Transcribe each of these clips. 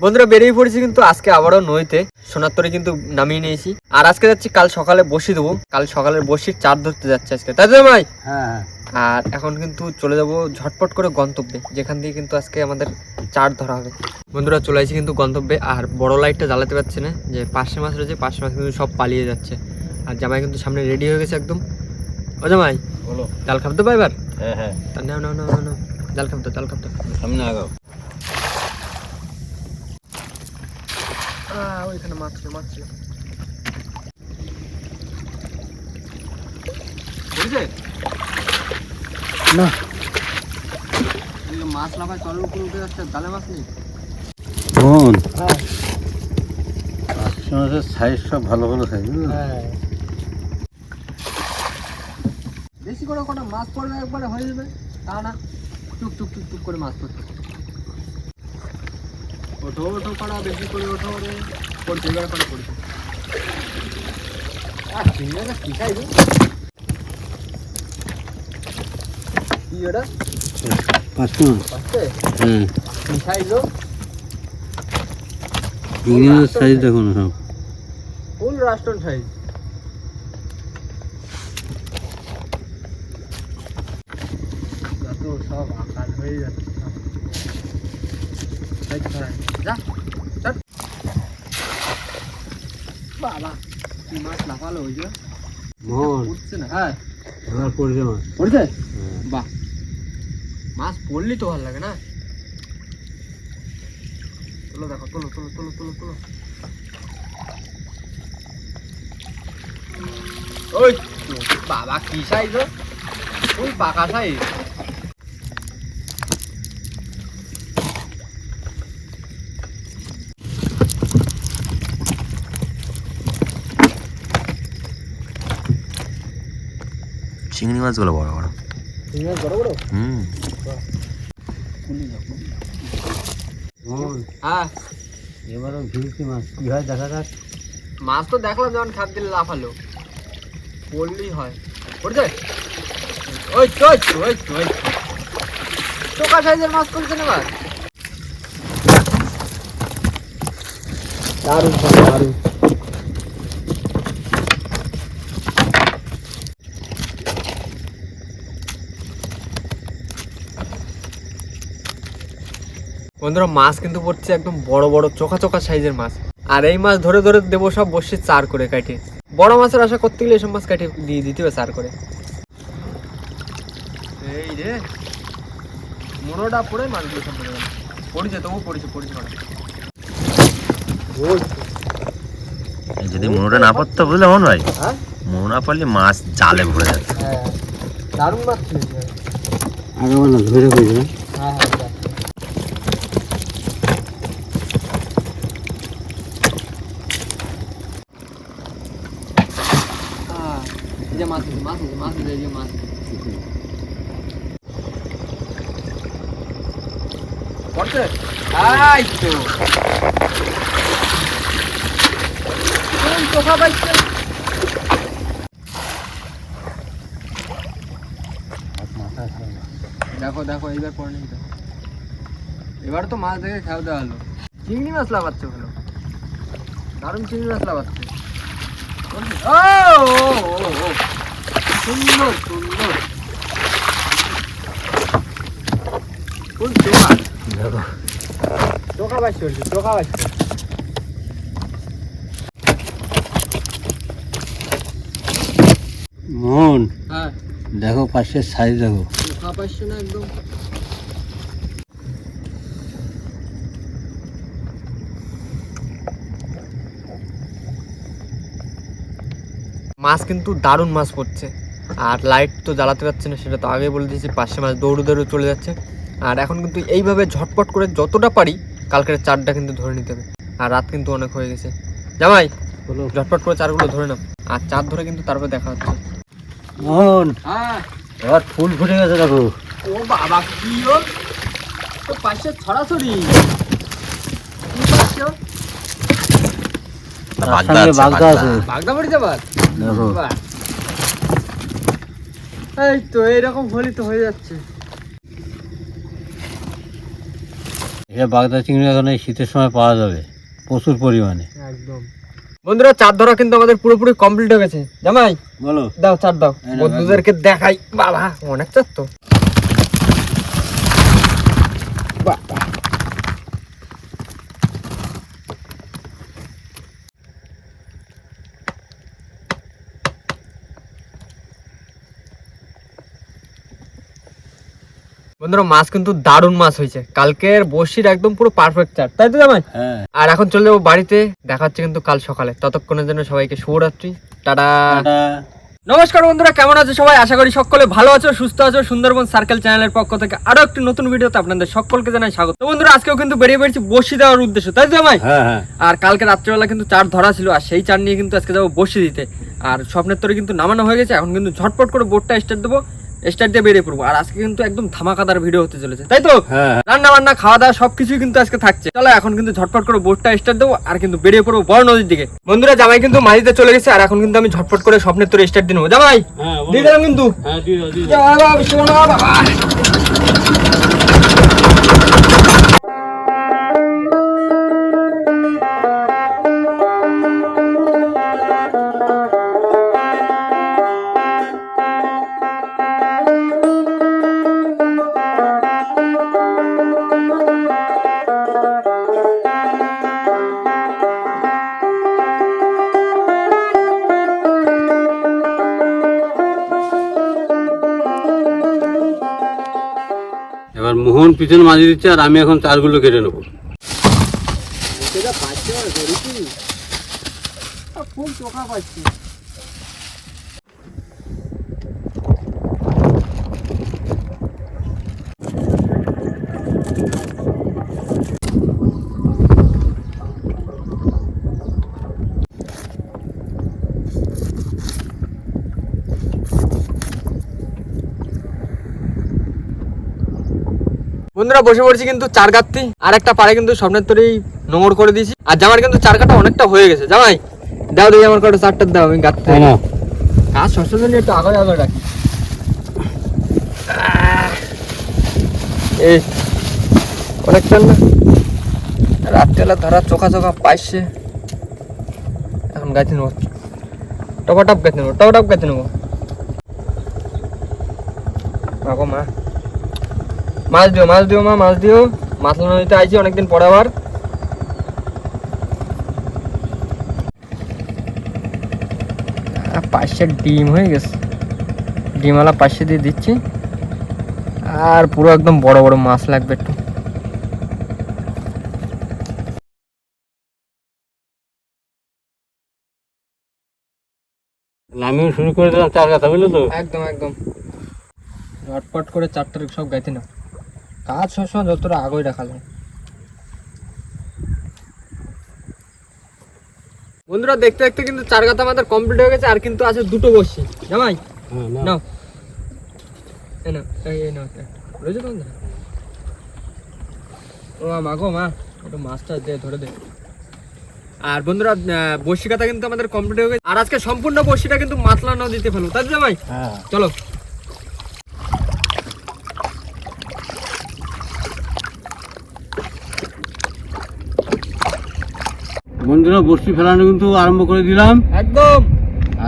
বন্ধুরা বেরিয়ে পড়েছি কিন্তু আজকে আবারও নইতে সোনাত্তরে কিন্তু নামিয়ে নিয়েছি। আর আজকে যাচ্ছি কাল সকালে বসি দেবো। কাল সকালের বসির চার ধরতে যাচ্ছে আজকে। তাই তো ভাই হ্যাঁ আর এখন কিন্তু চলে যাব ঝটপট করে গন্তব্যে যেখান দিয়ে কিন্তু আজকে আমাদের চার ধরা হবে। বন্ধুরা চলে আসছি কিন্তু গন্তব্যে। আর বড় লাইটটা জ্বালাতে পারছে না যে পাঁচশো মাছ রয়েছে পাশে মাছ কিন্তু সব পালিয়ে যাচ্ছে। আর জামাই কিন্তু সামনে রেডি হয়ে গেছে একদম। ও জামাই বলো। জাল খাবতে পাই এবার হ্যাঁ হ্যাঁ। জাল খাবতে জাল খাবতে সামনে আগাও আহ, ওইখানে মাছ ছিল মাছ ছিল বুঝলে না এদিকে মাছ লাফায় তলের উপরে উঠে যাচ্ছে জালে মাছ নেই? বোন মাছের সাইজ সব ভালো ভালো সাইজ হ্যাঁ। বেশি করে কটা মাছ পড়বে একবারে হয়ে যাবে তা না। টুক টুক টুক টুক করে মাছ পড়ছে। ওঠো ওঠো কটা বেশি করে ওঠো রে। পড়ছে এবার কটা পড়ছে আর চিংড়িটা কি খাইবে কি ওটা? পাঁচশো পাচ্ছে হ্যাঁ। কি খাইলো সাইজ দেখো না সব। ফুল রাষ্ট্রন সাইজ যত সব আকার হয়ে যাচ্ছে। মাছ লাফালো পড়লি তো ভালো লাগে না? তোলো দেখো, তোলো তোলো তোলো তোলো তোলো। ওই, বাবা কি সাইজ ওই পাকা সাইজ চিংড়ি মাছগুলো বড় বড়। বড় বড়? হুম। এবারও মাছ কি হয় দেখা যাক। মাছ তো দেখলাম যখন খাপ দিলে লাফালো পড়লেই হয়। পড়ছে? ওই তো ওই তো ওই তো ওই টোকা সাইজের মাছ পড়ছে না মাছ দারুণ দারুণ। বন্ধুরা মাছ কিন্তু পড়ছে একদম বড় বড় চোখা চোখা সাইজের মাছ। আর এই মাছ ধরে ধরে দেবো সব বসে চার করে কাটে বড় মাছের আশা করতে গেলে এসব মাছ কাটে দিয়ে দিতে হবে চার করে। এই রে মোড়োটা পড়ে মাছগুলো সব পড়ে গেল। পড়েছে তবু পড়েছে পড়েছে মাছ যদি মনোটা না পড়তো বুঝলে মন ভাই। হ্যাঁ? মনো না পড়লে মাছ জালে ভরে যাবে। হ্যাঁ দারুণ মাছ ছিল আগে বলো ধরে কইছে হ্যাঁ হ্যাঁ আহ, এই যে মাছ আছে, মাছ আছে, মাছ আছে, এই যে মাছ আছে। তো। কোন চোখা দেখো দেখো, এইবার পড়ে নেই তো। এবার তো মাছ দেখে খেয়াল দেওয়া হলো চিংড়ি মাছ লাগাচ্ছে ভালো দারুণ চিংড়ি মাছ লাগাচ্ছে ও। সুন্দর সুন্দর ফুল চোখা দেখো মোহন হ্যাঁ। দেখো পাশের সাইজ দেখো। না একদম? মাছ কিন্তু দারুণ মাছ পড়ছে। আর লাইট তো জ্বালাতে পারছে না সেটা তো আগে বলে দিয়েছি পাশে মাছ দৌড়ে দৌড়ে চলে যাচ্ছে। আর এখন কিন্তু এইভাবে ঝটপট করে যতটা পারি কালকের চারটা কিন্তু ধরে নিতে হবে। আর রাত কিন্তু অনেক হয়ে গেছে। জামাই বলো। ঝটপট করে চারগুলো ধরে নাও। আর চার ধরে কিন্তু তারপর দেখা হচ্ছে। মোহন হ্যাঁ। এবার ফুল ফুটে গেছে দেখো। ও বাবা কি ও? তো পাশে ছড়াছড়ি। বাগদা আছে, বাগদা যাবার দেখো। এই তো এইরকম হলি তো হয়ে যাচ্ছে। এটা বাগদা চিংড়ি এখন এই শীতের সময় পাওয়া যাবে প্রচুর পরিমাণে। একদম। বন্ধুরা চার ধরা কিন্তু আমাদের পুরোপুরি কমপ্লিট হয়ে গেছে। জামাই বলো। দাও চার দাও। বন্ধুদেরকে দেখাই। বাবা অনেক চার তো। বাবা। বন্ধুরা মাছ কিন্তু দারুণ মাছ হয়েছে। কালকের বসির একদম পুরো পারফেক্ট চার তাই তো জামাই? হ্যাঁ। আর এখন চলে যাব বাড়িতে দেখা হচ্ছে কিন্তু কাল সকালে। ততক্ষণের জন্য সবাইকে শুভরাত্রি টাটা। নমস্কার বন্ধুরা কেমন আছো সবাই? আশা করি সকলে ভালো আছো সুস্থ আছো। সুন্দরবন সার্কেল চ্যানেলের পক্ষ থেকে আরও একটি নতুন ভিডিওতে আপনাদের সকলকে জানাই স্বাগত। তো বন্ধুরা আজকেও কিন্তু বেরিয়ে বেরিয়েছি বসি দেওয়ার উদ্দেশ্য তাই তো জামাই? হ্যাঁ হ্যাঁ। আর কালকে রাত্রেবেলা কিন্তু চার ধরা ছিল আর সেই চার নিয়ে কিন্তু আজকে যাব বসি দিতে। আর স্বপ্নের তরে কিন্তু নামানো হয়ে গেছে এখন কিন্তু ঝটপট করে বোটটা স্টার্ট দেবো। স্টার্ট দিয়ে বেরিয়ে পড়ব। আর আজকে কিন্তু একদম ধামাকাদার ভিডিও হতে চলেছে তাই তো? হ্যাঁ। হ্যাঁ। রান্না বান্না খাওয়া দাওয়া সবকিছুই কিন্তু আজকে থাকছে। চলো এখন কিন্তু ঝটপট করে বোটটা স্টার্ট দেবো আর কিন্তু বেরিয়ে পড়ব বড় নদীর দিকে। বন্ধুরা জামাই কিন্তু মাঝিতে চলে গেছে আর এখন কিন্তু আমি ঝটপট করে স্বপ্নের তোরে স্টার্ট দিয়ে নেব। জামাই হ্যাঁ। দিয়ে দিলাম কিন্তু। পিছনে মাঝে দিচ্ছে আর আমি এখন চারগুলো কেটে নেব। খুব চোখা পাচ্ছি বন্ধুরা বসে পড়ছি কিন্তু চার গাত্তি আর একটা পারে কিন্তু স্বপ্নের তরেই নোংর করে দিয়েছি। আর জামার কিন্তু চার কাটা অনেকটা হয়ে গেছে। জামাই দাও দেখি আমার কটা চারটা দাও আমি না কাজ জন্য একটু আগে আগে রাখি। এই অনেকটা না? রাত্রেবেলা ধরা চোখা চোখা পাইছে। এখন গাছে নেব। টপা টপ গাছে নেব টপা টপ গাছে নেব। মা। মাছ দিও মাছ দিও মা মাছ দিও। মাছ নদীতে আইছি অনেকদিন পরে আবার। পাশে ডিম হয়ে গেছে। ডিমওয়ালা পাশে দিয়ে দিচ্ছি। আর পুরো একদম বড় বড় মাছ লাগবে একটু। আমিও শুরু করে দিলাম চার কথা বুঝলো তো? একদম একদম। ঝটপট করে চারটার সব গাইতে না কাজ সবসময় যতটা আগেই রাখা যায়। বন্ধুরা দেখতে দেখতে কিন্তু চার গাথা আমাদের কমপ্লিট হয়ে গেছে আর কিন্তু আছে দুটো বসছি। জামাই হ্যাঁ না নাও। এই নাও এই এই নাও একটা। রয়েছে তোমাদের ও মা গো মা একটু মাছটা দে ধরে দে। আর বন্ধুরা আহ, বড়শি কিন্তু আমাদের কমপ্লিট হয়ে গেছে। আর আজকে সম্পূর্ণ বড়শিটা কিন্তু মাতলা নদীতে ফেলো তাই জামাই? হ্যাঁ। চলো। বন্ধুরা বসি ফেলানো কিন্তু আরম্ভ করে দিলাম। একদম।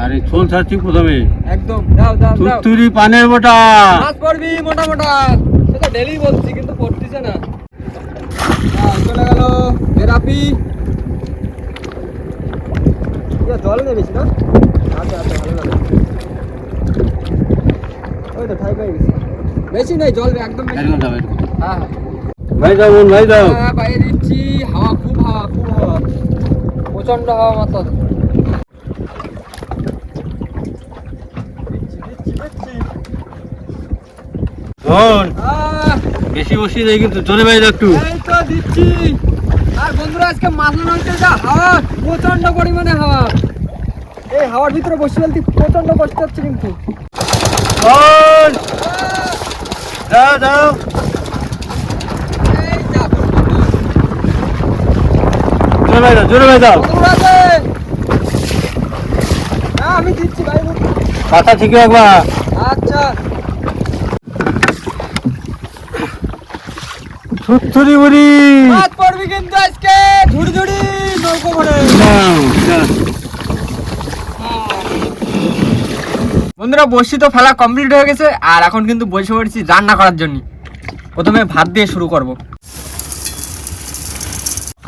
আর এই ছোল ছাড়ছি প্রথমে। একদম। দাও দাও তুত্তুরি পানের বোটা। মাছ পড়বি মোটা মোটা সেটা ডেলি বলছি কিন্তু পড়তেছে না। চলে গেল থেরাপি। জল নেই বেশি না? আচ্ছা আচ্ছা ভালো ভালো ওই তো ঠাই পাই গেছে। বেশি নেই জল একদম বেশি। হ্যাঁ হ্যাঁ। ভাই দাও ভাই দাও হ্যাঁ বাইরে দিচ্ছি। হাওয়া খুব হাওয়া খুব প্রচণ্ড হাওয়া মাথা বোন বেশি বসি দেয় কিন্তু জোরে একটু। দিচ্ছি। আর বন্ধুরা আজকে মাছলা নদীতে যা হাওয়া প্রচণ্ড পরিমাণে হাওয়া। এই হাওয়ার ভিতরে বসে ফেলতে প্রচণ্ড কষ্ট হচ্ছে কিন্তু। দাও দাও এই যা, জোরে ভাই দাও জোরে ভাই দাও। বন্ধুরা হ্যাঁ আমি দিচ্ছি ভাই কথা ঠিক রাখবা। আচ্ছা। বুড়ি পড়বি কিন্তু আজকে ঝুড়ি ঝুড়ি নৌকো ভরে বন্ধুরা বসি তো ফেলা কমপ্লিট হয়ে গেছে আর এখন কিন্তু বসে পড়েছি রান্না করার জন্য। প্রথমে ভাত দিয়ে শুরু করব।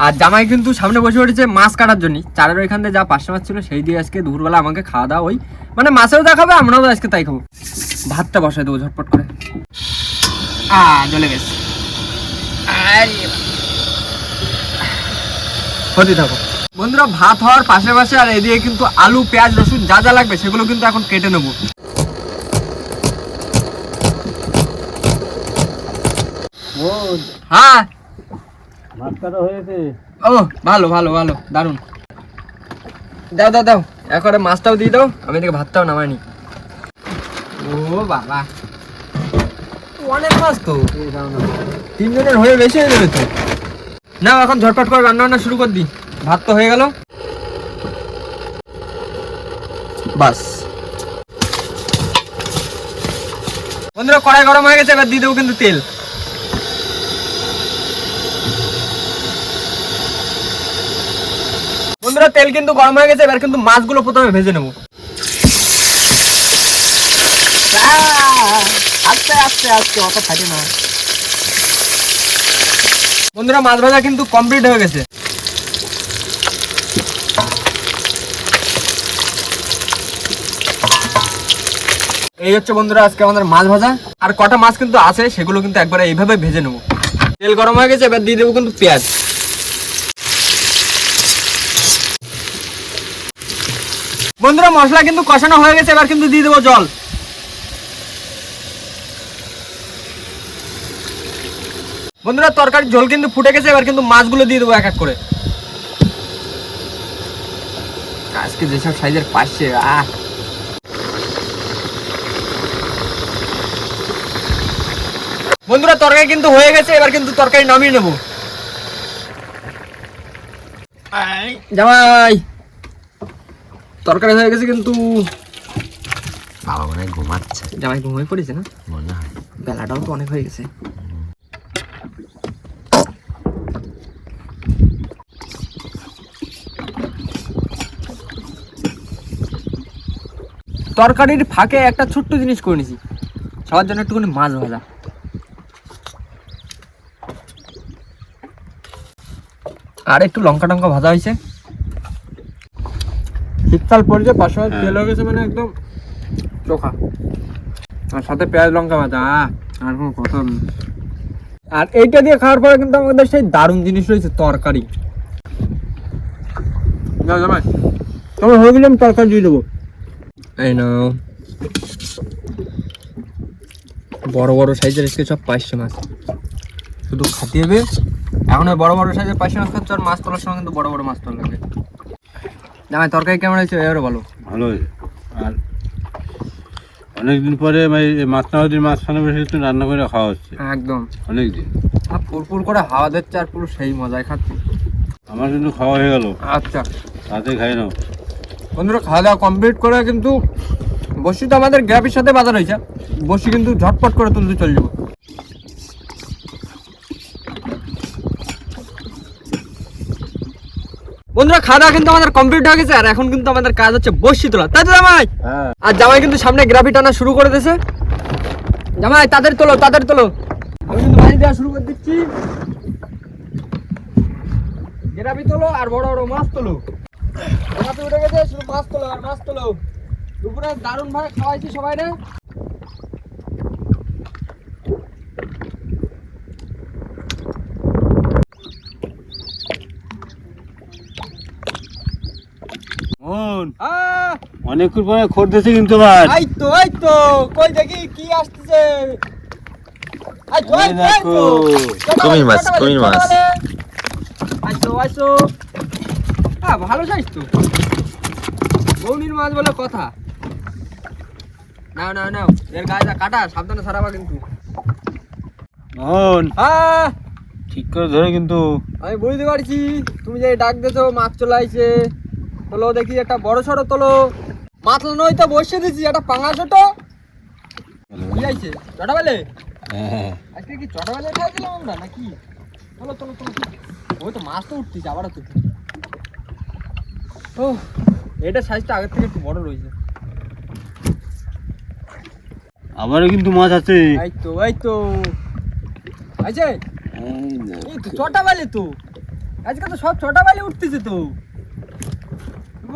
আর জামাই কিন্তু সামনে বসে পড়েছে মাছ কাটার জন্য চারের ওইখান থেকে যা পাঁচশো মাছ ছিল, সেই দিয়ে আজকে দুপুরবেলা আমাকে খাওয়া দাওয়া ওই মানে মাছেও যা খাবে, আমরাও আজকে তাই খাব। ভাতটা বসাই দেবো ঝটপট করে। আ গেছে। হতে থাকো। বন্ধুরা, ভাত হওয়ার পাশে পাশে আর এদিকে কিন্তু আলু, পেঁয়াজ, রসুন যা যা লাগবে, সেগুলো কিন্তু এখন কেটে নেব। হ্যাঁ মাছ কাটা হয়েছে। ও, ভালো ভালো ভালো দারুণ দাও দাও দাও মাছটাও দিয়ে দাও, আমি এদিকে ভাতটাও নামাইনি। ও, বাবা। অনেক মাছ তো। তিনজনের হয়ে বেশি হয়ে যাবে তো। না এখন ঝটপট করে রান্না বান্না শুরু কর দি ভাত তো হয়ে গেল। বাস। বন্ধুরা, কড়াই গরম হয়ে গেছে, এবার দিয়ে দেবো কিন্তু তেল। বন্ধুরা, তেল কিন্তু গরম হয়ে গেছে, এবার কিন্তু মাছগুলো প্রথমে ভেজে নেব। আস্তে আস্তে আস্তে, অত না। বন্ধুরা, মাছ ভাজা কিন্তু কমপ্লিট হয়ে গেছে। এই হচ্ছে বন্ধুরা, আজকে আমাদের মাছ ভাজা। আর কটা মাছ কিন্তু আছে, সেগুলো কিন্তু একবারে এইভাবে ভেজে নেব। তেল গরম হয়ে গেছে, এবার দিয়ে দেবো কিন্তু পেঁয়াজ। বন্ধুরা মশলা কিন্তু কষানো হয়ে গেছে এবার কিন্তু দিয়ে দেবো জল। বন্ধুরা তরকারির ঝোল কিন্তু ফুটে গেছে এবার কিন্তু মাছগুলো দিয়ে দেবো এক এক করে। আজকে যেসব সাইজের পাশে আহ। বন্ধুরা তরকারি কিন্তু হয়ে গেছে এবার কিন্তু তরকারি নামিয়ে নেব। জামাই! তরকারি হয়ে গেছে কিন্তু বাবা মনে হয় ঘুমাচ্ছে। জামাই ঘুমিয়ে পড়েছে না? মনে হয়। বেলাটাও তো অনেক হয়ে গেছে। তরকারির ফাঁকে একটা ছোট্ট জিনিস করে নিছি। সবার জন্য একটুখানি মাছ ভাজা। আর একটু লঙ্কা টঙ্কা ভাজা হয়েছে। শীতকাল পড়ছে পাশে তেল হয়ে গেছে মানে একদম চোখা। আর সাথে পেঁয়াজ লঙ্কা ভাজা। আর কোনো কথা নেই। আর এইটা দিয়ে খাওয়ার পরে কিন্তু আমাদের সেই দারুণ জিনিস রয়েছে তরকারি। না জামাই তোমার হয়ে গেলে আমি তরকারি দিয়ে দেবো। এই নাও। বড় বড় সাইজের এসে সব মাছ। শুধু খাতে হবে এখন বড় বড় সাইজের পাঁচশো মাছ খাচ্ছে আর মাছ তোলার সময় কিন্তু বড় বড় মাছ তোলা লাগবে জামাই তরকারি কেমন হয়েছে? এবারে বলো। ভালো আর অনেকদিন পরে মাছ না দিন মাছ ফানা বেশি একটু রান্না করে খাওয়া হচ্ছে। একদম। অনেক দিন আর পুরপুর করে হাওয়া দিচ্ছে আর পুরো সেই মজায় খাচ্ছি। আমার কিন্তু খাওয়া হয়ে গেল। আচ্ছা। তাতে খাই নাও। বন্ধুরা খাওয়া দাওয়া কমপ্লিট করে কিন্তু বসি তো আমাদের গ্রাফের সাথে বাজার হয়েছে। বসি কিন্তু ঝটপট করে তুলতে চলে যাব। বন্ধুরা খাওয়া দাওয়া কিন্তু আমাদের কমপ্লিট হয়ে গেছে আর এখন কিন্তু আমাদের কাজ হচ্ছে বসি তোলা তাই তো জামাই? হ্যাঁ। আর জামাই কিন্তু সামনে গ্রাফি টানা শুরু করে দিয়েছে। জামাই তাদের তোলো তাদের তোলো। আমি কিন্তু বাড়ি দেওয়া শুরু করে দিচ্ছি। গ্রাফি তোলো আর বড় বড় মাছ তোলো। মাছ উঠে গেছে শুধু মাছ তোলো আর মাছ তোলো। দুপুরে দারুণ ভাবে খাওয়াইছি সবাই রে মন আহ অনেকক্ষণ পরে খোর দিয়েছে কিন্তু মাছ এই তো এই তো কই দেখি কি দেখো। মাছ, মাছ। আইসো আইসো। হ্যাঁ ভালো সাইজ তো। বৌনির মাছ বলে কথা। নাও নাও নাও। এর গায়ে কাটা সাবধানে সারাবা কিন্তু। মন। হ্যাঁ ঠিক করে ধরে কিন্তু। আমি বুঝতে পারছি। তুমি যে ডাক দিয়েছ মাছ চলে আইছে। তোলো দেখি একটা বড় সড়ো তোলো। মাছ নই তো বসে দিছি একটা পাঙা ছোট। কি আইছে কটা বেলে হ্যাঁ। আজকে কি চটা বাজার খাওয়াছিলাম আমরা নাকি? চলো চলো চলো ওই তো মাছ তো উঠতেছে আবারও তো ও এটা সাইজটা আগের থেকে একটু বড় রয়েছে। আবারও কিন্তু মাছ আছে। এই তো এই তো। আছে এই তো ছটা বাজে তো। আজকে তো সব ছটা বাজে উঠতেছে তো।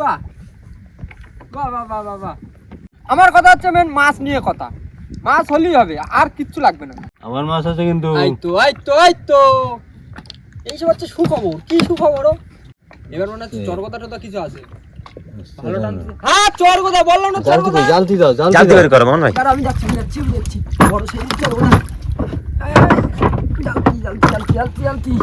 বাহ। বাহ বাহ বাহ বাহ বাহ। আমার কথা হচ্ছে মেন মাছ নিয়ে কথা। মাছ হলেই হবে আর কিচ্ছু লাগবে না। আবার মাছ আছে কিন্তু। এই তো এই তো এই তো এইসব হচ্ছে সুখবর। কি সুখবর ও? এবার মনে হচ্ছে কে? চরগদা টরগদা কিছু আছে। ভালো টানতেছে হ্যাঁ চরগদা বললাম না চরগদা? জালতি দাও জালতি বের করো মন ভাই। আমি যাচ্ছি আমি যাচ্ছি আমি যাচ্ছি। বড় আয়, আয়, জালতি জালতি জালতি জালতি। জালতি।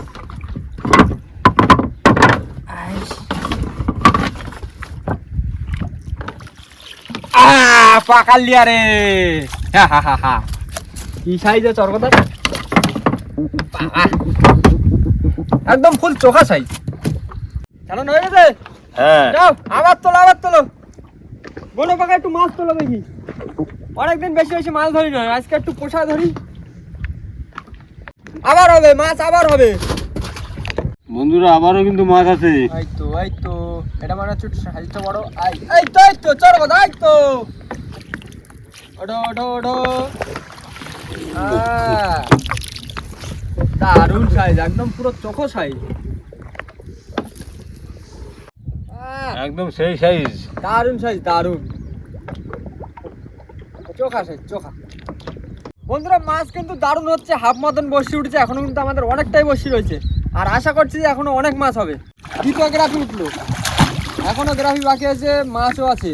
আহ, পাকালিয়া রে। কি সাইজের চরগদা একদম ফুল চোখা সাইজ। চালানো হয়ে গেছে হ্যাঁ। যাও আবার তোলো আবার তোলো। বলো পাকা একটু মাছ তোলো দেখি। অনেকদিন বেশি বেশি মাছ ধরি না আজকে একটু পোষা ধরি। আবার হবে মাছ আবার হবে। বন্ধুরা আবারও কিন্তু মাছ আছে। এই তো এই এটা মানে হচ্ছে সাইজটা বড়। আই এই তো এই তো তো। ওডো ওডো ওডো দারুণ সাইজ একদম পুরো চোখো সাইজ। একদম সেই সাইজ। দারুণ সাইজ দারুণ। চোখা সাইজ চোখা। বন্ধুরা মাছ কিন্তু দারুণ হচ্ছে হাফ মতন বসি উঠেছে এখনও কিন্তু আমাদের অনেকটাই বসি রয়েছে। আর আশা করছি যে এখনও অনেক মাছ হবে। দ্বিতীয় গ্রাফি উঠল। এখনও গ্রাফি বাকি আছে মাছও আছে।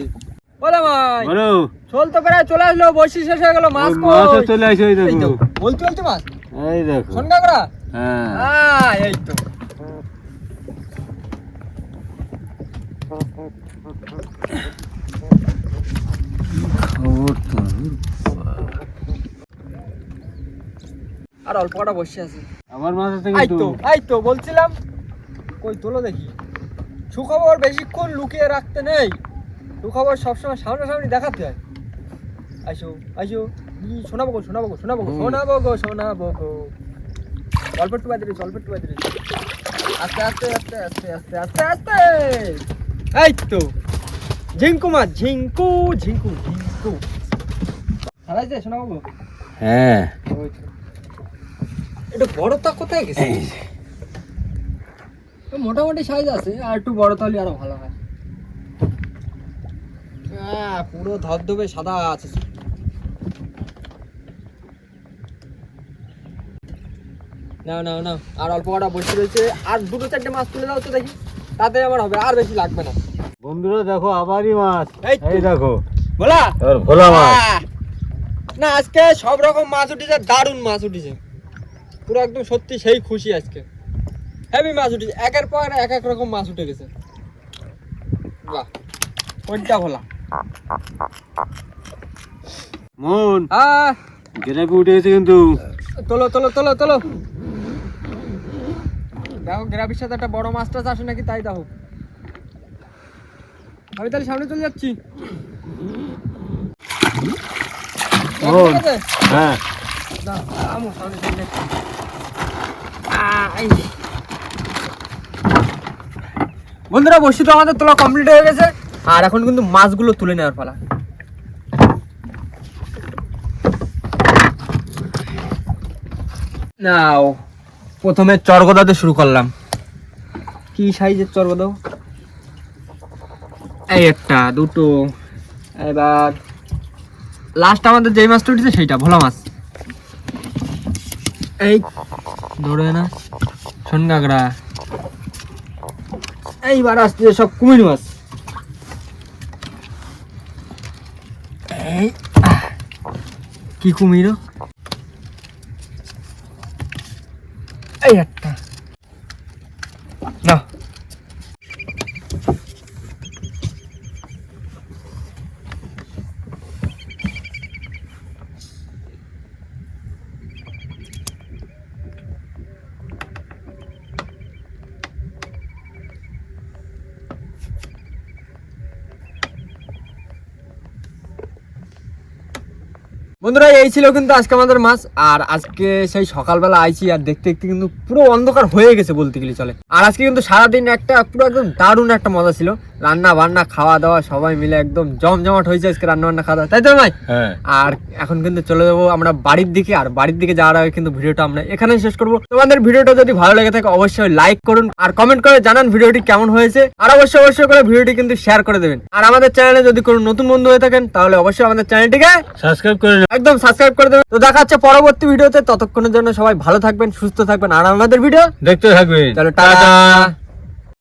বলে ভাই বলো। চল তো প্রায় চলে আসলো বসি শেষ হয়ে গেল মাছ মাছও চলে আসে এই দেখো। বলতে বলতে মাছ। এই দেখো। শোন কাকড়া হ্যাঁ। এই তো। আর অল্প কটা বসে আছে। আমার মাছ আছে এই কিন্তু তো এই তো বলছিলাম কই তোলো দেখি। সুখবর বেশিক্ষণ লুকিয়ে রাখতে নেই। সুখবর সবসময় সামনাসামনি দেখাতে হয়। আইসো আইসো। শোনাবো গো শোনাবো গো শোনাবো গো শোনাবো গো শোনাবো গো। অল্প একটু বাদে রয়েছে অল্প একটু বাদে আস্তে আস্তে আস্তে আস্তে আস্তে আস্তে আস্তে। এই তো। ঝিঙ্কু মা ঝিঙ্কু ঝিঙ্কু ঝিঙ্কু। হারাইছে শোনাবো গো। হ্যাঁ। এটা বড় তা কোথায় গেছে? মোটামুটি সাইজ আছে আর একটু বড় তাহলে আরও ভালো হয়। পুরো ধবধবে সাদা আছে। নাও নাও নাও আর অল্প কটা বসে রয়েছে। আর দুটো চারটে মাছ তুলে দাও তো দেখি তাতে আমার হবে আর বেশি লাগবে না। বন্ধুরা দেখো আবারই মাছ। এই এই দেখো। বলা এবার ভোলা মাছ। না আজকে সব রকম মাছ উঠেছে দারুণ মাছ উঠেছে। পুরো একদম সত্যি সেই খুশি আজকে। হেভি মাছ উঠেছে। একের পর এক এক রকম মাছ উঠে গেছে। বাহ কোনটা ভোলা। মন আহ! গ্রেপে উঠে গেছে কিন্তু। তোলো তোলো তোলো তোলো। দেখো গ্রাফির সাথে একটা বড় মাছ টাছ আসে নাকি তাই দেখো। আমি তাহলে সামনে চলে যাচ্ছি। হ্যাঁ না, আমু, সামনে চলে যাচ্ছি। আহ, এই। বন্ধুরা বসি তো আমাদের তোলা কমপ্লিট হয়ে গেছে। আর এখন কিন্তু মাছগুলো তুলে নেওয়ার পালা। নাও, প্রথমে চরগদাতে শুরু করলাম। কি সাইজের চরগদা এই একটা, দুটো, এবার লাস্ট আমাদের যেই মাছটা উঠেছে সেইটা, ভোলা মাছ। এই, ধরে না কাঁকড়া এইবার আসছে সব কুমির মাছ এই কি কুমির? এই একটা বন্ধুরা এই ছিল কিন্তু আজকে আমাদের মাছ আর আজকে সেই সকালবেলা আইছি আর দেখতে দেখতে কিন্তু পুরো অন্ধকার হয়ে গেছে বলতে গেলে চলে। আর আজকে কিন্তু সারাদিন একটা পুরো একদম দারুণ একটা মজা ছিল। রান্না বান্না খাওয়া দাওয়া সবাই মিলে একদম জমজমাট হয়েছে আজকে রান্না বান্না খাওয়া দাওয়া। তাই তো ভাই? হ্যাঁ। আর এখন কিন্তু চলে যাব আমরা বাড়ির দিকে আর বাড়ির দিকে যাওয়ার আগে কিন্তু ভিডিওটা আমরা এখানেই শেষ করব। তোমাদের ভিডিওটা যদি ভালো লেগে থাকে অবশ্যই লাইক করুন আর কমেন্ট করে জানান ভিডিওটি কেমন হয়েছে। আর অবশ্যই অবশ্যই করে ভিডিওটি কিন্তু শেয়ার করে দেবেন। আর আমাদের চ্যানেলে যদি কোনো নতুন বন্ধু হয়ে থাকেন তাহলে অবশ্যই আমাদের চ্যানেলটিকে সাবস্ক্রাইব করে। একদম সাবস্ক্রাইব করে দেবেন। তো দেখা হচ্ছে পরবর্তী ভিডিওতে। ততক্ষণের জন্য সবাই ভালো থাকবেন সুস্থ থাকবেন। আর আমাদের ভিডিও দেখতে থাকবেন। তাহলে টাটা।